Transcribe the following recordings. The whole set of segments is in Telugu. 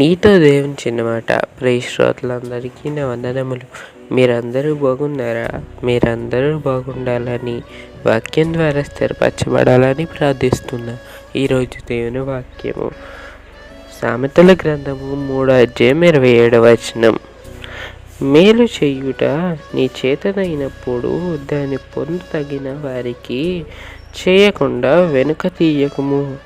నీతో దేవుని చిన్నమాట. ప్రియ శ్రోతలందరికీ నా వందనములు. మీరందరూ బాగున్నారా? మీరందరూ బాగుండాలని వాక్యం ద్వారా స్థిరపరచబడాలని ప్రార్థిస్తున్నా. ఈరోజు దేవుని వాక్యము. సామెతల గ్రంథము మూడో అధ్యాయం ఇరవై ఏడవ వచనం. మేలు చేయుట నీ చేతనైనప్పుడు దాన్ని పొందతగిన వారికి చేయకుండా వెనుక తీయకము.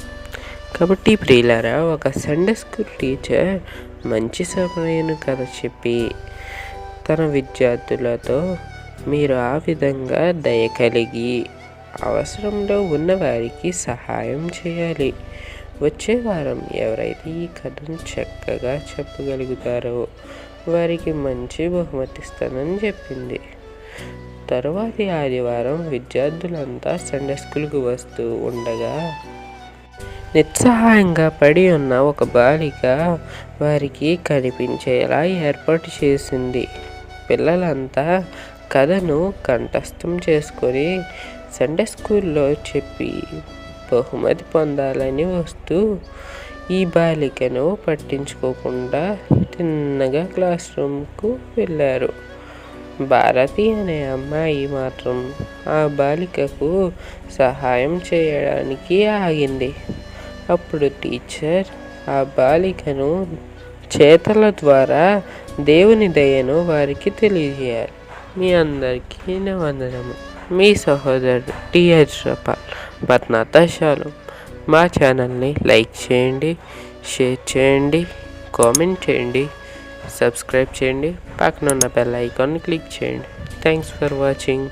కాబట్టి ప్రియులారా ఒక సండే స్కూల్ టీచర్ మంచి సమయం కథ చెప్పి తన విద్యార్థులతో మీరు ఆ విధంగా దయ కలిగి అవసరంలో ఉన్న వారికి సహాయం చేయాలి. వచ్చే వారం ఎవరైతే ఈ కథను చక్కగా చెప్పగలుగుతారో వారికి మంచి బహుమతిస్తానని చెప్పింది. తరువాతి ఆదివారం విద్యార్థులంతా సండే స్కూల్కి వస్తూ ఉండగా నిస్సహాయంగా పడి ఉన్న ఒక బాలిక వారికి కనిపించేలా ఏర్పాటు చేసింది. పిల్లలంతా కథను కంఠస్థం చేసుకొని సండే స్కూల్లో చెప్పి బహుమతి పొందాలని వస్తూ ఈ బాలికను పట్టించుకోకుండా తిన్నగా క్లాస్ రూమ్కు వెళ్ళారు. భారతి అనే అమ్మాయి మాత్రం ఆ బాలికకు సహాయం చేయడానికి ఆగింది. అప్పుడు టీచర్ ఆ బాలికను చేతల ద్వారా దేవుని దయను వారికి తెలియజేయాలి. మీ అందరికీ వందనము మీ సహోదరుడు టిహెచ్ రపాల్ బట్నాథ మా ఛానల్ని లైక్ చేయండి షేర్ చేయండి కామెంట్ చేయండి సబ్స్క్రైబ్ చేయండి పక్కన ఉన్న బెల్ ఐకాన్ని క్లిక్ చేయండి. Thanks for watching.